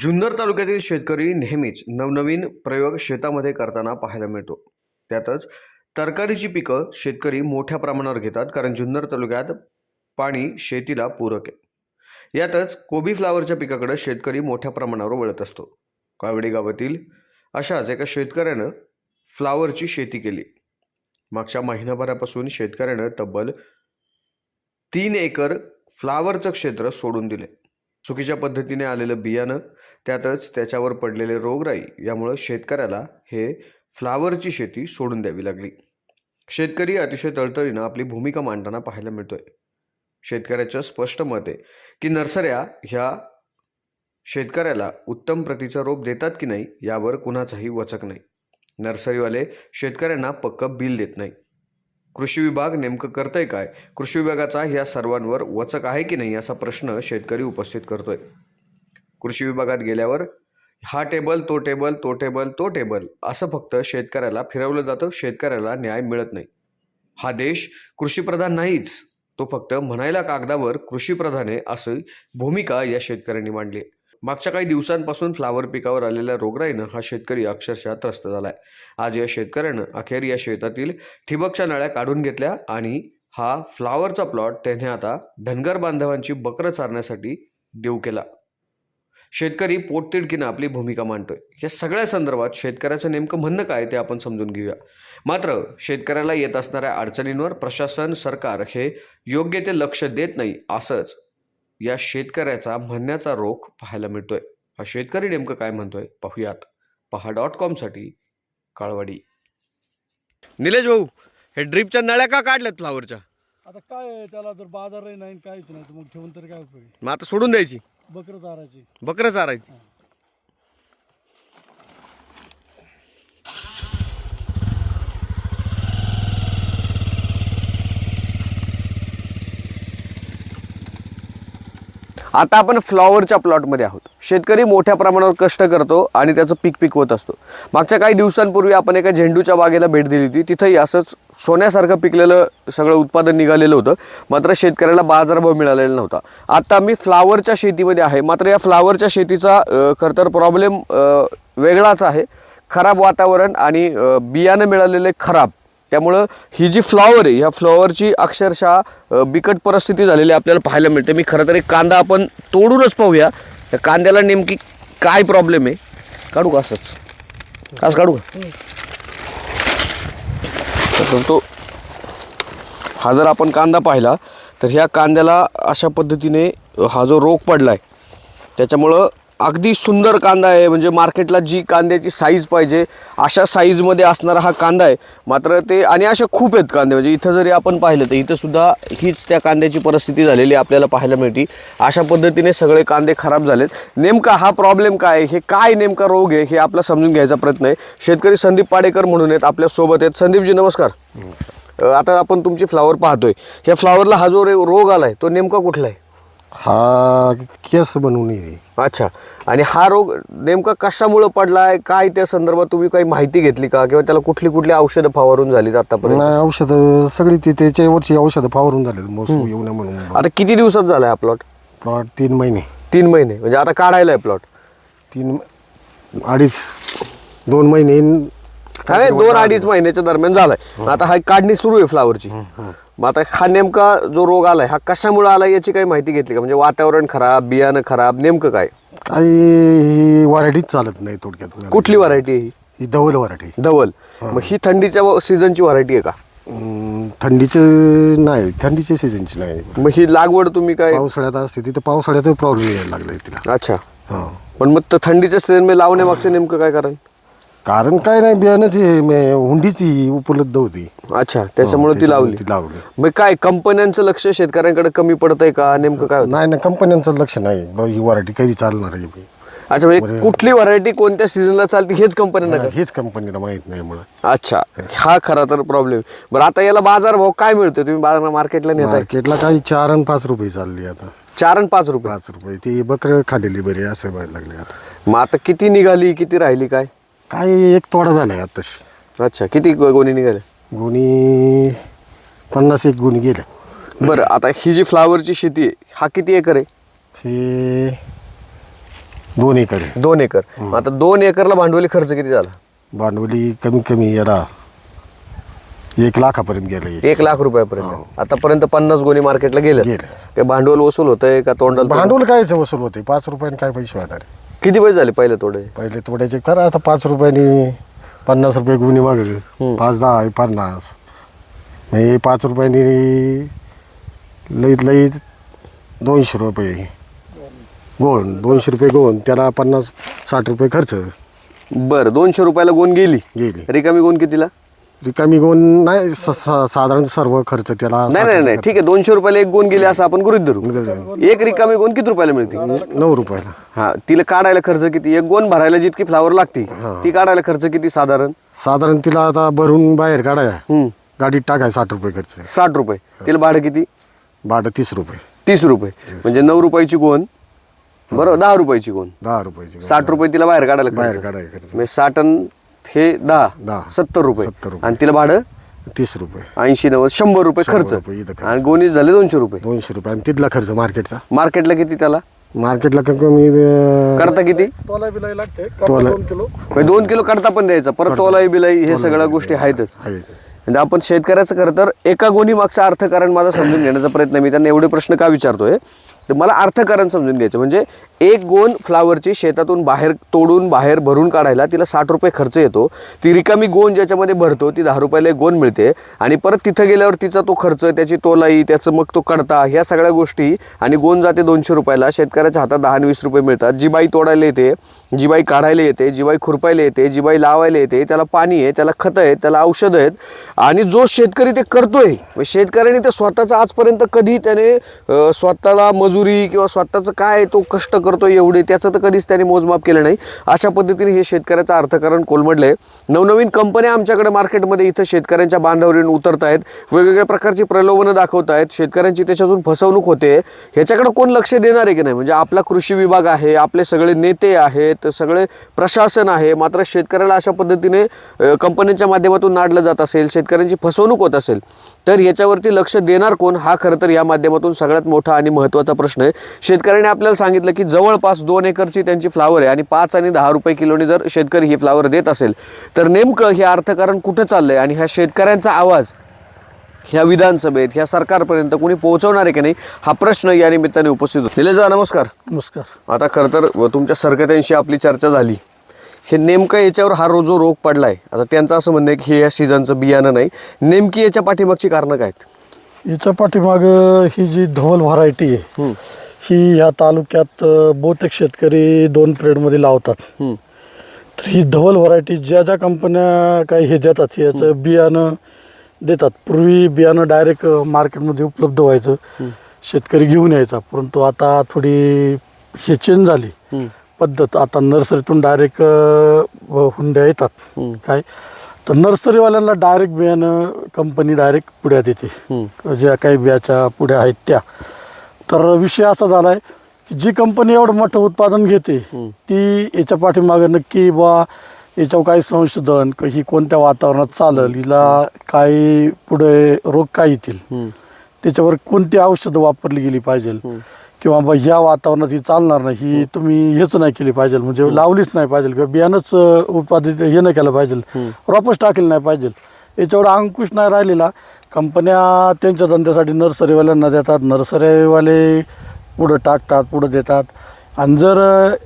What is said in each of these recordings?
जुन्नर तालुक्यातील शेतकरी नेहमीच नवनवीन प्रयोग शेतामध्ये करताना पाहायला मिळतो. त्यातच तरकारीची पिकं शेतकरी मोठ्या प्रमाणावर घेतात कारण जुन्नर तालुक्यात पाणी शेतीला पूरक आहे. यातच कोबी फ्लावरच्या पिकाकडे शेतकरी मोठ्या प्रमाणावर वळत असतो. कावडी गावातील अशाच एका शेतकऱ्यानं फ्लावरची शेती केली. मागच्या महिनाभरापासून शेतकऱ्यानं तब्बल तीन एकर फ्लावरचं क्षेत्र सोडून दिले चुकीच्या पद्धतीने आलेलं बियाणं त्यातच त्याच्यावर पडलेले रोगराई यामुळं शेतकऱ्याला हे फ्लावरची शेती सोडून द्यावी लागली. शेतकरी अतिशय तळतळीनं आपली भूमिका मांडताना पाहायला मिळतोय. शेतकऱ्याचं स्पष्ट मत आहे की नर्सऱ्या ह्या शेतकऱ्याला उत्तम प्रतीचं रोप देतात की नाही यावर कुणाचाही वचक नाही. नर्सरीवाले शेतकऱ्यांना पक्क बिल देत नाही कृषी विभाग नेमकं करतंय काय? कृषी विभागाचा ह्या सर्वांवर वचक आहे की नाही असा प्रश्न शेतकरी उपस्थित करतोय. कृषी विभागात गेल्यावर हा टेबल तो टेबल तो टेबल तो टेबल असं फक्त शेतकऱ्याला फिरवलं जातं शेतकऱ्याला न्याय मिळत नाही. हा देश कृषीप्रधान नाहीच तो फक्त म्हणायला कागदावर कृषीप्रधान आहे असं भूमिका या शेतकऱ्यांनी मांडली आहे. मागच्या काही दिवसांपासून फ्लावर पिकावर आलेल्या रोगराईनं हा शेतकरी अक्षरशः त्रस्त झालाय. आज या शेतकऱ्यानं अखेर या शेतातील ठिबकच्या नळ्या काढून घेतल्या आणि हा फ्लावरचा प्लॉट त्याने आता धनगर बांधवांची बकरं चारण्यासाठी देऊ केला. शेतकरी पोटतिडकीनं आपली भूमिका मांडतोय. या सगळ्या संदर्भात शेतकऱ्याचं नेमकं म्हणणं काय ते आपण समजून घेऊया. मात्र शेतकऱ्याला येत असणाऱ्या अडचणींवर प्रशासन सरकार हे योग्य ते लक्ष देत नाही असंच या शेतकऱ्याचा म्हणण्याचा रोख पाहायला मिळतोय. हा शेतकरी नेमकं काय म्हणतोय? पाहूयात. पहा डॉट कॉमसाठी काळवाडी. निलेश भाऊ हे ड्रीपच्या नळ्या का काढल्यात फ्लावरच्या? आता काय आहे, त्याला जर बाजारही नाही काहीच नाही तर मग ठेवून तरी काय उपयोग आहे? मग आता सोडून द्यायची? बकरं चारायची. बकरं चारायची. आता आपण फ्लॉवरच्या प्लॉटमध्ये आहोत. शेतकरी मोठ्या प्रमाणावर कष्ट करतो आणि त्याचं पीक पिकवत असतो. मागच्या काही दिवसांपूर्वी आपण एका झेंडूच्या बागेला भेट दिली होती. तिथंही असंच सोन्यासारखं पिकलेलं सगळं उत्पादन निघालेलं होतं. मात्र शेतकऱ्याला बाजारभाव मिळालेला नव्हता. आता मी फ्लावरच्या शेतीमध्ये आहे. मात्र या फ्लावरच्या शेतीचा खरं तर प्रॉब्लेम वेगळाच आहे. खराब वातावरण आणि बियाणं मिळालेले खराब. त्यामुळं ही जी फ्लॉवर आहे ह्या फ्लॉवरची अक्षरशः बिकट परिस्थिती झालेली आपल्याला पाहायला मिळते. मी खरं तरी कांदा आपण तोडूनच पाहूया. त्या कांद्याला नेमकी काय प्रॉब्लेम आहे? काढू का असंच? असं काढू का? तो हा जर आपण कांदा पाहिला तर ह्या कांद्याला अशा पद्धतीने हा जो रोग पडला आहे त्याच्यामुळं अगदी सुंदर कांदा आहे. म्हणजे मार्केटला जी कांद्याची साईज पाहिजे अशा साईजमध्ये असणारा हा कांदा आहे. मात्र ते आणि असे खूप आहेत कांदे. म्हणजे इथं जरी आपण पाहिलं तर इथं सुद्धा हीच त्या कांद्याची परिस्थिती झालेली आपल्याला पाहायला मिळते. अशा पद्धतीने सगळे कांदे खराब झालेत. नेमका हा प्रॉब्लेम काय आहे? हे काय नेमका रोग आहे? हे आपला समजून घ्यायचा प्रयत्न आहे. शेतकरी संदीप पाडेकर म्हणून आहेत आपल्यासोबत आहेत. संदीपजी नमस्कार. आता आपण तुमची फ्लावर पाहतोय. ह्या फ्लावरला हा जो रे- रोग आलाय तो नेमका कुठला आहे? हा केस बनवून आहे अच्छा. आणि हा रोग नेमका कशामुळे पडलाय? काय त्या संदर्भात तुम्ही काही माहिती घेतली का? किंवा त्याला कुठली कुठली औषधं फवारून झालीत आतापर्यंत? नाही औषधं सगळी ती त्याच्यावरची औषधं फावरून झाले मोसू येऊ नये म्हणून. आता किती दिवसात झालाय हा प्लॉट? प्लॉट तीन महिने. तीन महिने. म्हणजे आता काढायला आहे प्लॉट? तीन अडीच दोन महिने. काय? दोन अडीच महिन्याच्या दरम्यान झालाय. आता हा काढणी सुरू आहे फ्लावरची मग आता हा नेमका जो रोग आलाय हा कशामुळे आलाय याची काही माहिती घेतली का? म्हणजे वातावरण खराब बियाणं खराब नेमकं काय? काही व्हरायटीच चालत नाही थोडक्यात. कुठली व्हरायटी आहे ही? ही धवल व्हरायटी. धवल. मग ही थंडीच्या सीझनची व्हरायटी आहे का? थंडीचं नाही थंडीच्या सीझनची नाही. मग ही लागवड तुम्ही काय पावसाळ्यात असते तिथं पावसाळ्यात प्रॉब्लेम यायला लागलाय तिला. अच्छा. हा. पण मग थंडीच्या सीझनमध्ये लावण्यामागचं नेमकं काय कारण? कारण काय नाही बियाण्याची मे- हुंडीची उपलब्ध होती. अच्छा त्याच्यामुळे ती त्याच्यामुळे लावली. ती लावली. मग काय कंपन्यांचं लक्ष शेतकऱ्यांकडे कमी पडत आहे का? नेमकं काय होतं? नाही ना कंपन्यांचं लक्ष नाही. ही व्हरायटी कधी चालणार आहे बी. अच्छा म्हणजे कुठली व्हरायटी कोणत्या सीझनला चालते हेच कंपन्यांना हेच कंपनीला माहीत नाही मला. अच्छा हा खरा तर प्रॉब्लेम बरं आता याला बाजार भाव काय मिळतो? तुम्ही बाजार मार्केटला नेताय. मार्केटला काही चार आणि पाच रुपये चालली आता. चार आणि पाच रुपये? पाच रुपये. ती बकर खाल्लेली बरी असं व्हायला लागले आता. मग आता किती निघाली किती राहिली काय? काही एक तोडा झालाय आताशी. अच्छा किती गो- गोणी निघाले गुणी पन्नास एक गुणी गेल्या. बरं आता ही जी फ्लावरची शेती आहे हा किती एकर आहे? हे दोन एकर आहे. दोन एकर. मग आता दोन एकरला भांडवली खर्च किती झाला? भांडवली कमीत कमी याला एक लाखापर्यंत गेलं एक. लाख रुपयापर्यंत. आतापर्यंत पन्नास गोणी मार्केटला गेले गेले. काय भांडवल वसूल होतंय का तोंडाला भांडवल कायच वसूल होते पाच रुपयाने काय पैसे होणार आहे? किती पैसे झाले पहिले तोडे? पहिले तोड्याचे करा आता पाच रुपयाने पन्नास रुपये गुन्हे माग. पाच दहा आहे पन्नास. हे पाच रुपयाने लईत लईत दोनशे रुपये. गोण दोनशे रुपये गोण त्याला पन्नास साठ रुपये खर्च. बर दोनशे रुपयाला गोण गेली? गेली. रिकामी गोण कितीला? रिकामी गोण नाही स- स- साधारण सर्व खर्च त्याला नाही नाही नाही ठीक आहे दोनशे रुपयाला एक गोण गेली असं आपण गृहित धरू. एक रिकामी गोण किती रुपयाला मिळते? नऊ रुपयाला. हा तिला काढायला खर्च किती? एक गोण भरायला जितकी फ्लावर लागते ती काढायला खर्च किती साधारण? साधारण तिला आता भरून बाहेर काढाय हम्म. गाडीत टाकाय साठ रुपये खर्च. साठ रुपये. तिला भाडं किती? भाडं तीस रुपये. तीस रुपये. म्हणजे नऊ रुपयाची गोण. बरोबर दहा रुपयाची गोण. दहा रुपयाची साठ रुपये तिला बाहेर काढायला बाहेर खर्च काढाय खर्च. म्हणजे साठ अन हे दहा दहा. सत्तर रुपये. सत्तर रुपये. आणि तिला भाडं? तीस रुपये. ऐंशी नव्वद शंभर रुपये खर्च. रुपये इथं खर्च. आणि गोणी झाले दोनशे रुपये. दोनशे रुपये. आणि तिथला खर्च मार्केटचा? मार्केटला किती त्याला? मार्केटला कमी कमी अं, करता किती? तोला बिलाई लागते तोला- दोन किलो. म्हणजे दोन किलो काढता पण द्यायचा. परत तोलाई बिलाई हे सगळ्या गोष्टी आहेतच. आहे. म्हणजे आपण शेतकऱ्याचं खरं तर एका गोणी मागचं अर्थकारण माझा समजून घेण्याचा प्रयत्न मी त्यांना एवढे प्रश्न का विचारतोय? तर मला अर्थकारण समजून घ्यायचं. म्हणजे एक गोन फ्लावरची शेतातून बाहेर तोडून बाहेर भरून काढायला तिला साठ रुपये खर्च येतो. ती रिकामी गोन ज्याच्यामध्ये भरतो ती दहा रुपयाला एक गोण मिळते. आणि परत तिथं गेल्यावर तिचा तो खर्च त्याची तोलाई त्याचं मग तो कडता ह्या सगळ्या गोष्टी आणि गोन जाते दोनशे रुपयाला शेतकऱ्याच्या हातात दहा आणि वीस रुपये मिळतात. जी बाई तोडायला येते जी बाई काढायला येते जी बाई खुरपायला येते जी बाई लावायला येते त्याला पाणी आहे त्याला खतं आहेत त्याला औषधं आहेत. आणि जो शेतकरी ते करतोय म्हणजे शेतकऱ्याने ते स्वतःचं आजपर्यंत कधी त्याने स्वतःला मज मजुरी किंवा स्वतःचं काय तो कष्ट करतो एवढे त्याचं तर कधीच त्याने मोजमाप केलं नाही. अशा पद्धतीने हे शेतकऱ्याचं अर्थकारण कोलमडलं आहे नवनवीन कंपन्या आमच्याकडे मार्केटमध्ये इथं शेतकऱ्यांच्या बांधावर उतरत आहेत. वेगवेगळ्या प्रकारची प्रलोभनं दाखवत आहेत. शेतकऱ्यांची त्याच्यातून फसवणूक होते. ह्याच्याकडे कोण लक्ष देणार आहे की नाही? म्हणजे आपला कृषी विभाग आहे आपले सगळे नेते आहेत सगळे प्रशासन आहे. मात्र शेतकऱ्याला अशा पद्धतीने कंपन्यांच्या माध्यमातून नाडलं जात असेल शेतकऱ्यांची फसवणूक होत असेल तर याच्यावरती लक्ष देणार कोण? हा खरं तर या माध्यमातून सगळ्यात मोठा आणि महत्त्वाचा प्रश्न आहे. शेतकऱ्याने आपल्याला सांगितलं की जवळपास दोन एकरची त्यांची फ्लावर आहे आणि पाच आणि दहा रुपये किलोनी जर शेतकरी ही फ्लावर देत असेल तर नेमकं हे अर्थकारण कुठं चाललंय आणि ह्या शेतकऱ्यांचा आवाज ह्या विधानसभेत ह्या सरकारपर्यंत कोणी पोहोचवणार आहे की नाही हा प्रश्न या निमित्ताने उपस्थित होतो. निलेशदा नमस्कार. नमस्कार. आता खरं तर तुमच्या सरकत्यांशी आपली चर्चा झाली. हे नेमकं याच्यावर हा रो जो रोग पडलाय आता त्यांचं असं म्हणणं आहे की हे या सीझनचं बियाणं नाही. नेमकी याच्या पाठीमागची कारणं काय आहेत? याच्या पाठीमाग ही जी धवल व्हरायटी आहे. ही या तालुक्यात बहुतेक शेतकरी दोन पिरियडमध्ये लावतात. तर ही धवल व्हरायटी ज्या ज्या कंपन्या काही हे देतात याचं बियाणं देतात. पूर्वी बियाणं डायरेक्ट मार्केटमध्ये उपलब्ध व्हायचं. शेतकरी घेऊन यायचा. परंतु आता थोडी हे चेंज झाली. पद्धत. आता नर्सरीतून डायरेक्ट हुंड्या येतात. काय? तर नर्सरीवाल्यांना डायरेक्ट बियाणं कंपनी डायरेक्ट पुढ्या देते. ज्या काही बियाच्या पुढ्या आहेत त्या. तर विषय असा झाला आहे की जी कंपनी एवढं मोठं उत्पादन घेते ती याच्या पाठीमागं नक्की बा याच्यावर काही संशोधन ही कोणत्या वातावरणात चालेल हिला काही पुढे रोग काय येतील. त्याच्यावर कोणती औषधं वापरली गेली पाहिजे किंवा बा ह्या वातावरणात ही चालणार नाही ही तुम्ही हेच नाही केली पाहिजे म्हणजे लावलीच नाही पाहिजे किंवा बियाणंच उत्पादित हे नाही केलं पाहिजे रोपच टाकली नाही पाहिजे. याच्यावर अंकुश नाही राहिलेला. कंपन्या त्यांच्या धंद्यासाठी नर्सरीवाल्यांना देतात नर्सरीवाले पुढं टाकतात पुढं देतात. आणि जर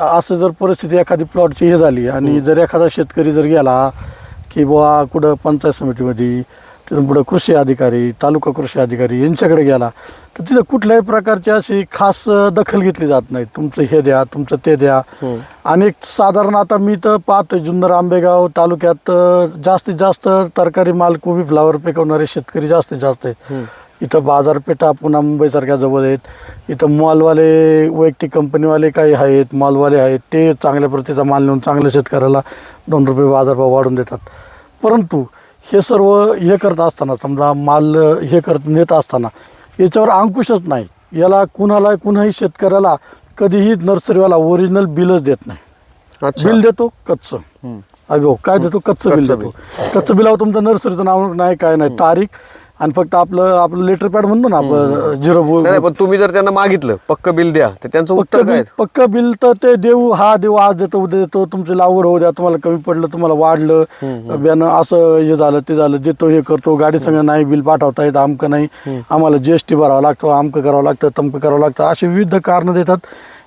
असं जर परिस्थिती एखादी प्लॉटची हे झाली आणि जर एखादा शेतकरी जर गेला की बुवा कुठं पंचायत समितीमध्ये तिथून पुढं कृषी अधिकारी तालुका कृषी अधिकारी यांच्याकडे गेला. तर तिथं कुठल्याही प्रकारची अशी खास दखल घेतली जात नाही. तुमचं हे द्या तुमचं ते द्या. आणि एक साधारण आता मी तर पाहतोय जुन्नर आंबेगाव तालुक्यात जास्तीत जास्त तरकारी माल कोबी फ्लावर पिकवणारे शेतकरी जास्तीत जास्त आहेत. इथं बाजारपेठा पुन्हा मुंबईसारख्या जवळ आहेत. इथं मॉलवाले वैयक्तिक कंपनीवाले काही आहेत मॉलवाले आहेत. ते चांगल्या प्रतीचा माल नेऊन चांगल्या शेतकऱ्याला दोन रुपये बाजारभाव वाढून देतात. परंतु हे सर्व हे करत असताना समजा माल हे करत नेत असताना याच्यावर अंकुशच नाही. याला कुणाला कुणाही शेतकऱ्याला कधीही नर्सरीवाला ओरिजिनल बिलच देत नाही. बिल देतो कच्च. अगो काय देतो? कच्चं बिल देतो. कच्चं बिलावर तुमचं नर्सरीचं नाव नाही काय नाही तारीख आणि फक्त आपलं आपलं लेटर पॅड म्हणतो ना आपलं झिरो नाही पण तुम्ही जर त्यांना मागितलं पक्क बिल द्या तर त्यांचं पक्क उत्तर काय बिल पक्क बिल तर ते देऊ हा देऊ आज देतो उद्या देतो तुमची लागवड होऊ द्या तुम्हाला कमी पडलं तुम्हाला वाढलं बियाणं असं हे झालं ते झालं देतो हे करतो गाडी संग नाही बिल पाठवता येत आमकं नाही. आम्हाला जीएसटी भरावं लागतो आमकं करावं लागतं तमकं करावं लागतं असे विविध कारणं देतात.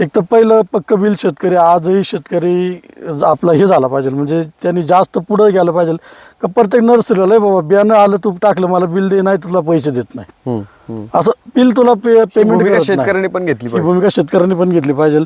एक तर पहिलं पक्क बिल शेतकरी आजही शेतकरी आपला हे झाला पाहिजे म्हणजे त्यांनी जास्त पुढं गेलं पाहिजे. का प्रत्येक नर्सरीला लय बाबा बियाणं आलं तू टाकलं मला बिल दे नाही तुला पैसे देत नाही. असं बिल तुला पे पेमेंट भूमिका करत नाही. शेतकऱ्यांनी पण घेतली ही पाहिजे. भूमिका शेतकऱ्यांनी पण घेतली पाहिजे.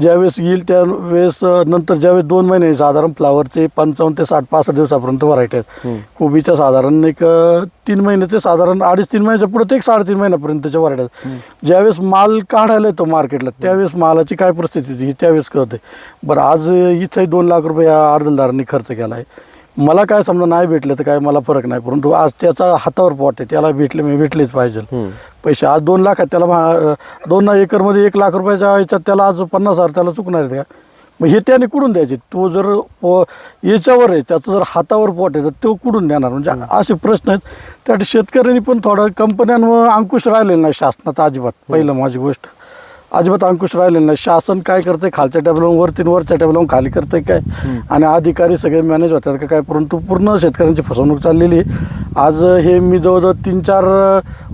ज्यावेळेस येईल त्यावेळेस अं, नंतर ज्यावेळेस दोन महिने साधारण फ्लावरचे पंचावन्न ते साठ पासष्ट दिवसापर्यंत व्हरायटी आहेत. कोबीच्या साधारण एक अं, तीन महिने ते साधारण अडीच तीन महिन्याच्या पुढे ते एक साडेतीन महिन्यापर्यंतच्या व्हरायटी आहेत. ज्यावेळेस माल काढायला येतो मार्केटला त्यावेळेस मालाची काय परिस्थिती होती ही त्यावेळेस कळते बरं आज इथंही दोन लाख रुपये या अर्धलदारांनी खर्च केला आहे मला काय समजा नाही भेटलं तर काय मला फरक नाही परंतु आज त्याचा हातावर पॉट आहे त्याला भेटले मी भेटलेच पाहिजे. पैसे आज दोन लाख आहेत त्याला दोन एकरमध्ये एक लाख रुपयाच्या याच्यात त्याला आज पन्नास हजार त्याला चुकणार आहेत का? मग हे त्याने कुठून द्यायचे? तो जर याच्यावर आहे त्याचं जर हातावर पोट आहे तर तो कुठून देणार? म्हणजे असे प्रश्न आहेत. त्यासाठी शेतकऱ्यांनी पण थोडं कंपन्यांवर अंकुश राहिलेला नाही शासनाचा अजिबात पहिलं माझी गोष्ट. अजिबात अंकुश राहिलेला नाही. शासन काय करते खालच्या टेबलावरून वरती वरच्या टेबलावरून खाली करते काय? आणि अधिकारी सगळे मॅनेज होतात का काय? परंतु पूर्ण शेतकऱ्यांची फसवणूक चाललेली आहे. आज हे मी जवळजवळ तीन चार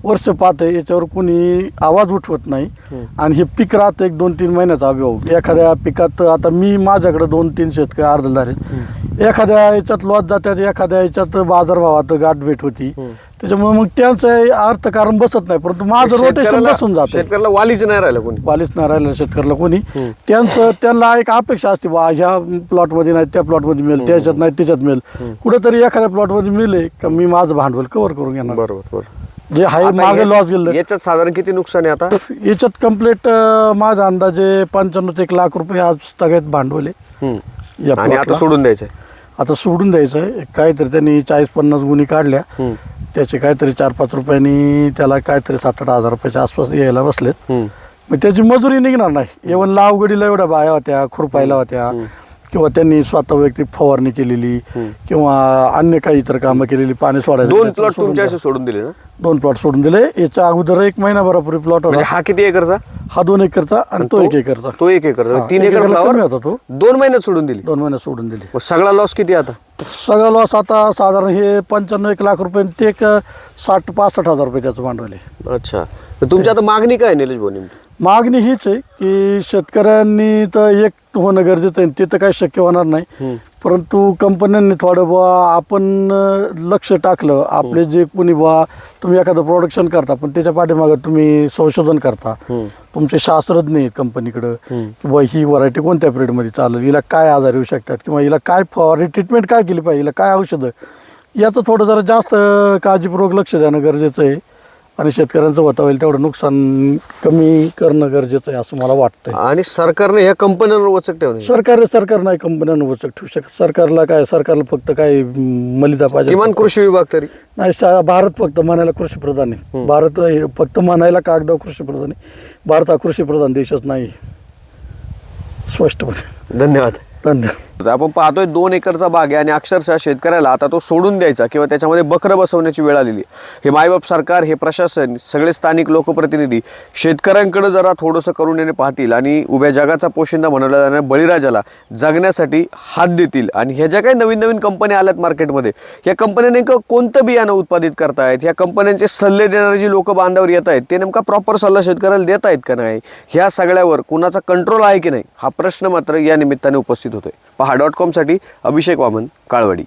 वर्ष पाहते याच्यावर कोणी आवाज उठवत नाही. आणि हे पीक राहतं एक दोन तीन महिन्याचा अभिभाव एखाद्या पिकात आता मी माझ्याकडे दोन तीन शेतकरी अर्धदार आहेत. एखाद्या याच्यात लॉस जातात एखाद्या याच्यात बाजारभावात गाठ भेट होती. त्याच्यामुळे मग त्यांचं अर्थकारण बसत नाही परंतु माझं रोटेशन शेतकऱ्याला बसून जातं शेतकऱ्याला वालीच नाही राहिलं कोणी. वालीच नाही राहिलं शेतकऱ्याला कोणी. त्यांचं त्यांना एक अपेक्षा असते बा ह्या प्लॉटमध्ये नाही त्या प्लॉटमध्ये मिळेल त्याच्यात नाही त्याच्यात मिळेल. कुठेतरी एखाद्या प्लॉटमध्ये मिळेल का मी माझं भांडवल कव्हर करून घेणार. बरोबर बरोबर. जे आहे आता मागे लॉस गेलं याच्यात साधारण किती नुकसान आहे आता? याच्यात कंप्लीट माझा अंदाजे पंच्याण्णव ते एक लाख रुपये आज सगळ्यात भांडवल आहे. हम्म. या आणि आता. सोडून द्यायचंय. आता सोडून द्यायचं आहे. काहीतरी त्यांनी चाळीस पन्नास गुणी काढल्या. त्याचे काहीतरी चार पाच रुपयांनी त्याला काहीतरी सात आठ हजार रुपयाच्या आसपास यायला बसलेत. मग त्याची मजुरी निघणार नाही. एवन लावगडीला एवढ्या बाया होत्या खुरपायला होत्या. किंवा त्यांनी स्वतः वैयक्तिक फवारणी केलेली. किंवा अन्य काही इतर कामं केलेली पाणी सोडायचं दोन प्लॉट सोडून तुमच्या दिले ना? दोन प्लॉट सोडून दिले. याच्या अगोदर एक महिनाभरापूर्वी प्लॉट म्हणजे होता. हा किती एकरचा? हा दोन एकरचा आणि तो एक एकरचा. तो एक एकरचा. तीन एक एकर एकरला कमी फ्लावर होता तो. दोन महिन्यात सोडून दिली. दोन महिने सोडून दिली. मग सगळा लॉस किती आता? सगळा लॉस आता साधारण हे पंच्याण्णव एक लाख रुपये आणि ते एक साठ पासष्ट हजार रुपये त्याचं भांडवल आहे. अच्छा. तर तुमची आता मागणी काय आहे निलेश भाऊ नेमकी? मागणी हीच आहे की शेतकऱ्यांनी तर एक होणं गरजेचं आहे. ते तर काही शक्य होणार नाही. परंतु कंपन्यांनी थोडं बुवा आपण लक्ष टाकलं. आपले जे कोणी बुवा तुम्ही एखादं प्रोडक्शन करता पण त्याच्या पाठीमागं तुम्ही संशोधन करता. तुमचे शास्त्रज्ञ आहेत कंपनीकडं. की बुवा ही व्हरायटी कोणत्या पिरियडमध्ये चालेल? हिला काय आजार येऊ शकतात? किंवा हिला काय फवारणी ट्रीटमेंट काय केली पाहिजे? हिला काय औषधं? याचं थोडं जरा जास्त काळजीपूर्वक लक्ष देणं गरजेचं आहे. आणि शेतकऱ्यांचं होता होईल तेवढं नुकसान कमी करणं गरजेचं आहे असं मला वाटतंय. आणि सरकारने ह्या कंपन्यांवर वचक ठेवणे सरकार सरकार नाही कंपन्यांना वचक ठेवू शकत. सरकारला काय सरकारला फक्त काय मलिदा पाहिजे. किमान कृषी विभाग तरी. नाही सा- भारत फक्त म्हणायला कृषी प्रधान आहे. भारत हे फक्त म्हणायला कागदावर कृषी प्रधान आहे. भारत हा कृषी प्रधान देशच नाही. स्पष्टपणे. धन्यवाद. तर आपण पाहतोय दोन एकरचा बाग आहे आणि अक्षरशः शेतकऱ्याला आता तो सोडून द्यायचा किंवा त्याच्यामध्ये बकरं बसवण्याची वेळ आलेली आहे. हे मायबाप सरकार हे प्रशासन सगळे स्थानिक लोकप्रतिनिधी शेतकऱ्यांकडे जरा थोडंसं करून येणे पाहतील आणि उभ्या जगाचा पोशिंदा म्हणवल्या जाणाऱ्या बळीराजाला जगण्यासाठी हात देतील. आणि ह्या ज्या काही नवीन नवीन कंपन्या आल्यात मार्केटमध्ये या कंपन्या नेमकं कोणतं बियाणं उत्पादित करतायत? ह्या कंपन्यांचे सल्ले देणारे जी लोक बांधावर येत आहेत ते नेमका प्रॉपर सल्ला शेतकऱ्याला देत आहेत का नाही? ह्या सगळ्यावर कुणाचा कंट्रोल आहे की नाही? हा प्रश्न मात्र या निमित्ताने उपस्थित होतोय पहा डॉट कॉमसाठी अभिषेक वामन काळवाडी.